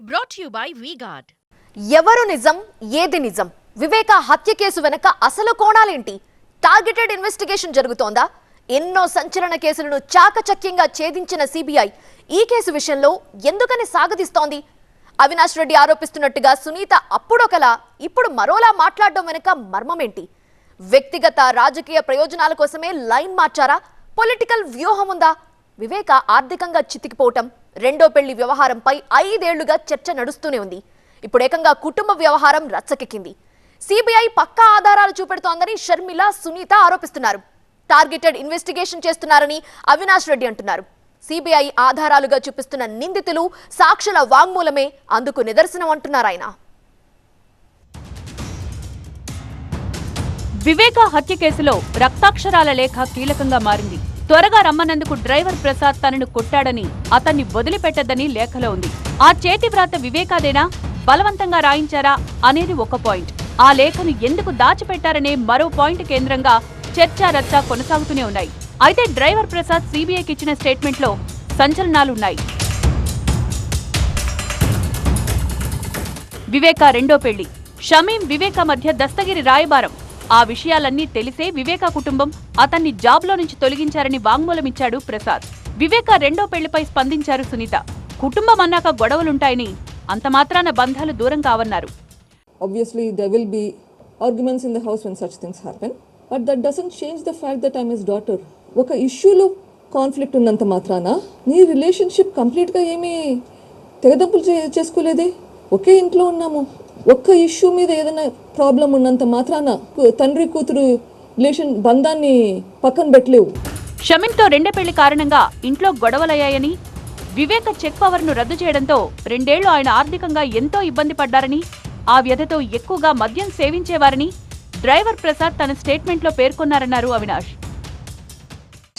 Brought you by V-Guard ఎవరు నిజం ఏది నిజం? వివేక హత్య కేసు వెనక అసలు కోణాలేంటి? Targeted investigation జరుగుతోందా? ఎన్నో సంచలన కేసులను చాకచక్యంగా ఛేదించిన సిబిఐ ఈ కేసు విషయంలో ఎందుకని సాగదీస్తోంది? అవినాష్ రెడ్డి ఆరోపిస్తున్నట్టుగా సునీత అప్పుడొకలా ఇప్పుడు మరోలా మాట్లాడడం వెనుక మర్మమేంటి? వ్యక్తిగత రాజకీయ ప్రయోజనాల కోసమే లైన్ మార్చారా? పొలిటికల్ వ్యూహం ఉందా వివేక ఆర్థికంగా చితికిపోవటం రెండో పెళ్ళి వ్యవహారంపై ఐదేళ్ళుగా చర్చ నడుస్తూనే ఉంది. ఇప్పుడు ఏకంగా కుటుంబ వ్యవహారం రచ్చకెక్కింది. సిబిఐ పక్కా ఆధారాలు చూపెడుతోందని షర్మిల సునీత ఆరోపిస్తున్నారు. టార్గెటెడ్ ఇన్వెస్టిగేషన్ చేస్తున్నారని అవినాష్ రెడ్డి అంటున్నారు. సిబిఐ ఆధారాలుగా చూపిస్తున్న నిందితులు సాక్షుల వాంగ్మూలమే అందుకు నిదర్శనం అంటున్నారు ఆయన. వివేక హత్య కేసులో రక్తాక్షరాల లేఖ కీలకంగా మారింది. త్వరగా రమ్మన్నందుకు డ్రైవర్ ప్రసాద్ తనను కొట్టాడని అతన్ని వదిలిపెట్టద్దని లేఖలో ఉంది. ఆ చేతి వ్రాత వివేకాదేనా? బలవంతంగా రాయించారా? అనేది ఒక పాయింట్. ఆ లేఖను ఎందుకు దాచిపెట్టారనే మరో పాయింట్ కేంద్రంగా చర్చా రచ్చ కొనసాగుతూనే ఉన్నాయి. అయితే డ్రైవర్ ప్రసాద్ సీబీఐకి ఇచ్చిన స్టేట్మెంట్లో సంచలనాలున్నాయి. వివేక రెండో పెళ్ళి. షమీం వివేక మధ్య దస్తగిరి రాయబారం. ఆ విషయాలన్నీ తెలిసే వివేక కుటుంబం అతన్ని జాబ్లో నుంచి తొలగించారని వాంగ్మూలమిచ్చాడు ప్రసాద్. వివేక రెండో పెళ్ళిపై స్పందించారు సునీత. కుటుంబం అన్నాక గొడవలుంటాయని అంత మాత్రాన బంధాలు దూరం కావన్నారు. Obviously there will be arguments in the house when such things happen but that doesn't change the fact that i'm his daughter. ఒక ఇష్యూలో కాన్ఫ్లిక్ట్ ఉన్నంత మాత్రాన నీ రిలేషన్షిప్ కంప్లీట్గా ఏమీ తెగదప్పులు చే చేసుకోలేదే? ఒకే ఇంట్లో ఉన్నాము. ఒక్క ఇష్యూ మీద ఏదైనా ప్రాబ్లం ఉన్నంత మాత్రాన తండ్రి కూతురు రిలేషన్ బంధాన్ని పక్కన పెట్టలేవు. షమీంతో రెండే పెళ్ళి కారణంగా ఇంట్లో గొడవలయ్యాయని వివేక చెక్ పవర్ను రద్దు చేయడంతో రెండేళ్ళు ఆయన ఆర్థికంగా ఎంతో ఇబ్బంది పడ్డారని ఆ వ్యధతో ఎక్కువగా మద్యం సేవించేవారని డ్రైవర్ ప్రసాద్ తన స్టేట్మెంట్లో పేర్కొన్నారన్నారు అవినాష్.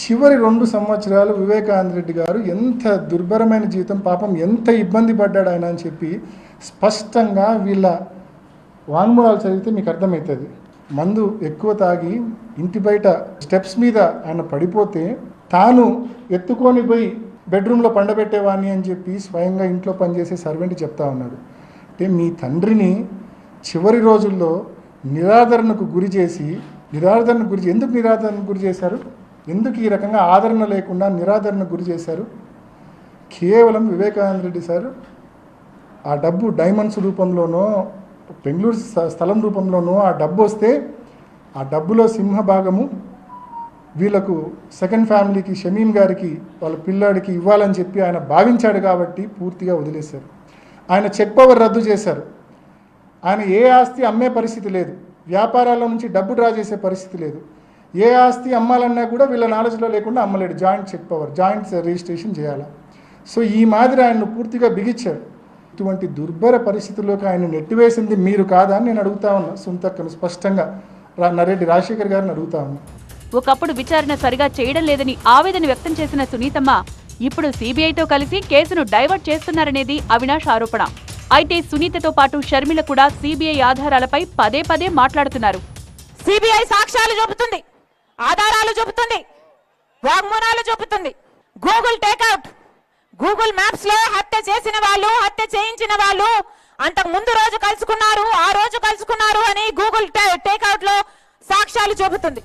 చివరి రెండు సంవత్సరాలు వివేకానంద రెడ్డి గారు ఎంత దుర్భరమైన జీవితం పాపం ఎంత ఇబ్బంది పడ్డాడు ఆయన అని చెప్పి స్పష్టంగా వీళ్ళ వాంగ్మూలాలు చదివితే మీకు అర్థమవుతుంది. మందు ఎక్కువ తాగి ఇంటి బయట స్టెప్స్ మీద ఆయన పడిపోతే తాను ఎత్తుకొని పోయి బెడ్రూమ్లో పండబెట్టేవాడిని అని చెప్పి స్వయంగా ఇంట్లో పనిచేసే సర్వెంట్ చెప్తా ఉన్నాడు. అంటే మీ తండ్రిని చివరి రోజుల్లో నిరాదరణకు గురి చేసి నిరాదరణకు గురి ఎందుకు నిరాదరణకు గురి చేశారు? ఎందుకు ఈ రకంగా ఆదరణ లేకుండా నిరాదరణ గురి చేశారు? కేవలం వివేకానంద రెడ్డి సార్ ఆ డబ్బు డైమండ్స్ రూపంలోనో బెంగళూరు స్థలం రూపంలోనో ఆ డబ్బు వస్తే ఆ డబ్బులో సింహ భాగము వీళ్ళకు సెకండ్ ఫ్యామిలీకి షమీం గారికి వాళ్ళ పిల్లాడికి ఇవ్వాలని చెప్పి ఆయన భావించాడు కాబట్టి పూర్తిగా వదిలేశారు. ఆయన చెక్ పవర్ రద్దు చేశారు. ఆయన ఏ ఆస్తి అమ్మే పరిస్థితి లేదు. వ్యాపారాల నుంచి డబ్బు డ్రా చేసే పరిస్థితి లేదు. ఏ ఆస్తి అమ్మాలన్నా కూడా వీళ్ళ నాలెడ్జ్లో లేకుండా అమ్మలేడు. Joint check power joint registration చేయాలా? సో ఈ మాదిరి ఆయన్ను పూర్తిగా బిగించారు. ఇటువంటి దుర్భర పరిస్థితుల్లోకి ఆయన నెట్టివేసింది మీరు కాదా అని నేను అడుగుతా ఉన్నా. సుంతక్కను స్పష్టంగా రా నరెడ్డి రాజశేఖర్ గారిని అడుగుతా ఉన్నా. ఒకప్పుడు విచారణ సరిగా చేయడం లేదని ఆవేదన వ్యక్తం చేసిన సునీతమ్మ ఇప్పుడు సీబీఐతో కలిసి కేసును డైవర్ట్ చేస్తున్నారనేది అవినాష్ ఆరోపణ. అయితే సునీతతో పాటు షర్మిల కూడా సీబీఐ ఆధారాలపై పదే పదే మాట్లాడుతున్నారు. సిబిఐ సాక్ష్యాలు చూపుతుంది. ఆధారాలు చూపుతుంది. వాగ్మూలాలు చూపుతుంది. గూగుల్ టేక్అవుట్ గూగుల్ మ్యాప్స్లో హత్య చేసిన వాళ్ళు హత్య చేయించిన వాళ్ళు అంతకు ముందు రోజు కలుసుకున్నారు ఆ రోజు కలుసుకున్నారు అని గూగుల్ టేక్అవుట్లో సాక్ష్యాలు చూపుతుంది.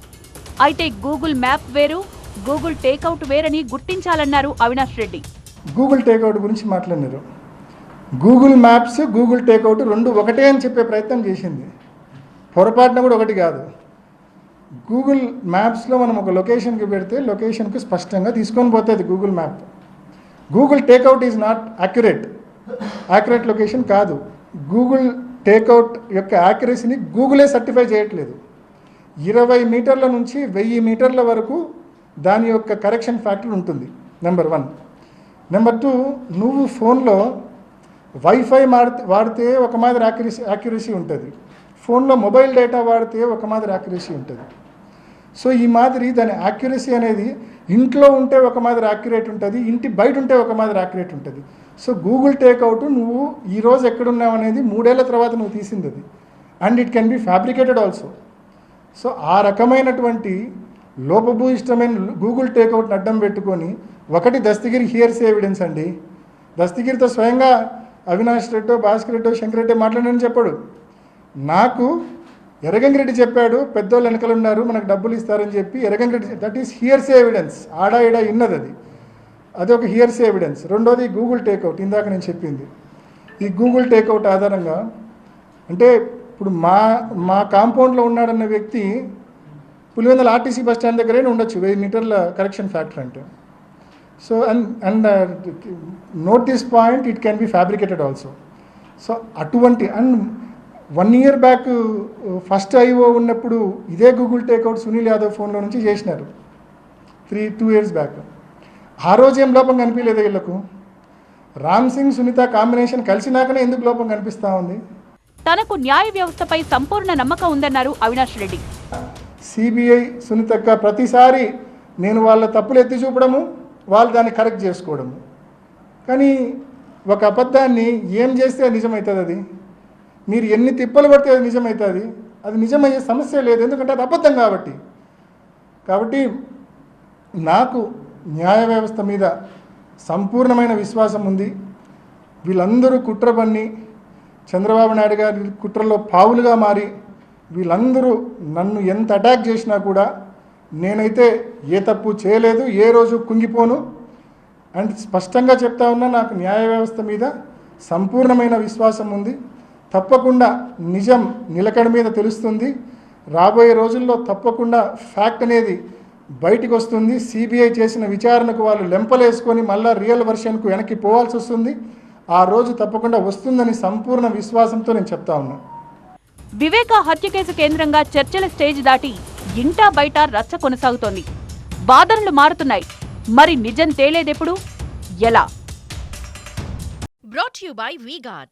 అయితే గూగుల్ మ్యాప్ వేరు గూగుల్ టేక్అవుట్ వేరని గుర్తించాలన్నారు అవినాష్ రెడ్డి. గూగుల్ టేక్అవుట్ గురించి మాట్లాడినారు. గూగుల్ మ్యాప్స్ గూగుల్ టేక్అవుట్ రెండు ఒకటే అని చెప్పే ప్రయత్నం చేసింది. పొరపాటున కూడా ఒకటి కాదు. గూగుల్ మ్యాప్స్లో మనం ఒక లొకేషన్కి పెడితే లొకేషన్కి స్పష్టంగా తీసుకొని పోతుంది Google map Google Takeout is not accurate accurate location కాదు. గూగుల్ టేక్అవుట్ యొక్క యాక్యురసీని గూగులే సర్టిఫై చేయట్లేదు. ఇరవై మీటర్ల నుంచి వెయ్యి మీటర్ల వరకు దాని యొక్క కరెక్షన్ ఫ్యాక్టర్ ఉంటుంది. నెంబర్ వన్ నెంబర్ టూ నువ్వు ఫోన్లో వైఫై వాడితే వాడితే ఒక మాదిరి యాక్యురసీ యాక్యురసీ ఉంటుంది. ఫోన్లో మొబైల్ డేటా వాడితే ఒక మాదిరి యాక్యురసీ ఉంటుంది. సో ఈ మాదిరి దాని యాక్యురసీ అనేది ఇంట్లో ఉంటే ఒక మాదిరి యాక్యురేట్ ఉంటుంది ఇంటి బయట ఉంటే ఒక మాదిరి యాక్యురేట్ ఉంటుంది. సో గూగుల్ టేక్అవుట్ నువ్వు ఈరోజు ఎక్కడున్నావు అనేది మూడేళ్ళ తర్వాత నువ్వు తీసింది అది. And it can be fabricated also so ఆ రకమైనటువంటి లోపభూయిష్టమైన గూగుల్ టేక్అవుట్ని అడ్డం పెట్టుకొని ఒకటి దస్తగిరి హియర్స్ ఎవిడెన్స్ అండి. దస్తగిరితో స్వయంగా అవినాష్ రెడ్డో భాస్కర్ రెడ్డో శంకర్ రెడ్డి మాట్లాడని చెప్పాడు. నాకు ఎరగంగిరెడ్డి చెప్పాడు పెద్దోళ్ళు వెనకలు ఉన్నారు మనకు డబ్బులు ఇస్తారని చెప్పి Erra Gangireddy that is hearsay evidence ఆడా ఇడా ఇన్నది అది. అది ఒక హియర్సే ఎవిడెన్స్ రెండోది గూగుల్ టేక్అవుట్ ఇందాక నేను చెప్పింది. ఈ గూగుల్ టేక్అవుట్ ఆధారంగా అంటే ఇప్పుడు మా మా కాంపౌండ్లో ఉన్నాడన్న వ్యక్తి పులివెందుల ఆర్టీసీ బస్ స్టాండ్ దగ్గరే ఉండొచ్చు. వెయ్యి మీటర్ల కరెక్షన్ ఫ్యాక్టర్ అంటే. So and and note this point it can be fabricated also so అటువంటి and one year back first IO ఉన్నప్పుడు ఇదే గూగుల్ టేక్అవుట్ సునీల్ యాదవ్ ఫోన్లో నుంచి చేసినారు. Three two years back. ఆ రోజు ఏం లోపం కనిపించలేదు వీళ్ళకు? రామ్ సింగ్ సునీత కాంబినేషన్ కలిసినాకనే ఎందుకు లోపం కనిపిస్తూ ఉంది? తనకు న్యాయ వ్యవస్థపై సంపూర్ణ నమ్మకం ఉందన్నారు అవినాష్ రెడ్డి. సిబిఐ సునీతక్క ప్రతిసారి నేను వాళ్ళ తప్పులు ఎత్తి చూపడము వాళ్ళు దాన్ని కరెక్ట్ చేసుకోవడము. కానీ ఒక అబద్ధాన్ని ఏం చేస్తే నిజమవుతుంది అది? మీరు ఎన్ని తిప్పలు పడితే అది నిజమవుతుంది అది నిజమయ్యే సమస్య లేదు. ఎందుకంటే అది అబద్ధం కాబట్టి. కాబట్టి నాకు న్యాయ వ్యవస్థ మీద సంపూర్ణమైన విశ్వాసం ఉంది. వీళ్ళందరూ కుట్ర పన్ని చంద్రబాబు నాయుడు గారి కుట్రలో పావులుగా మారి వీళ్ళందరూ నన్ను ఎంత అటాక్ చేసినా కూడా నేనైతే ఏ తప్పు చేయలేదు ఏ రోజు కుంగిపోను. అండ్ స్పష్టంగా చెప్తా ఉన్నా నాకు న్యాయ వ్యవస్థ మీద సంపూర్ణమైన విశ్వాసం ఉంది. తప్పకుండా నిజం నిలకడ మీద తెలుస్తుంది. రాబోయే రోజుల్లో తప్పకుండా ఫ్యాక్ట్ అనేది బయటికి వస్తుంది. సిబిఐ చేసిన విచారణకు వాళ్ళు లెంపలేసుకొని మళ్ళా రియల్ వర్షన్కు వెనక్కి పోవాల్సి వస్తుంది. ఆ రోజు తప్పకుండా వస్తుందని సంపూర్ణ విశ్వాసంతో నేను చెప్తా ఉన్నా. వివేక హత్య కేసు కేంద్రంగా చర్చల స్టేజ్ దాటి ఇంటా బయట రచ్చ కొనసాగుతోంది. వాదనలు మారుతున్నాయి. మరి నిజం తేలేదెప్పుడు? ఎలా? To you by VGuard.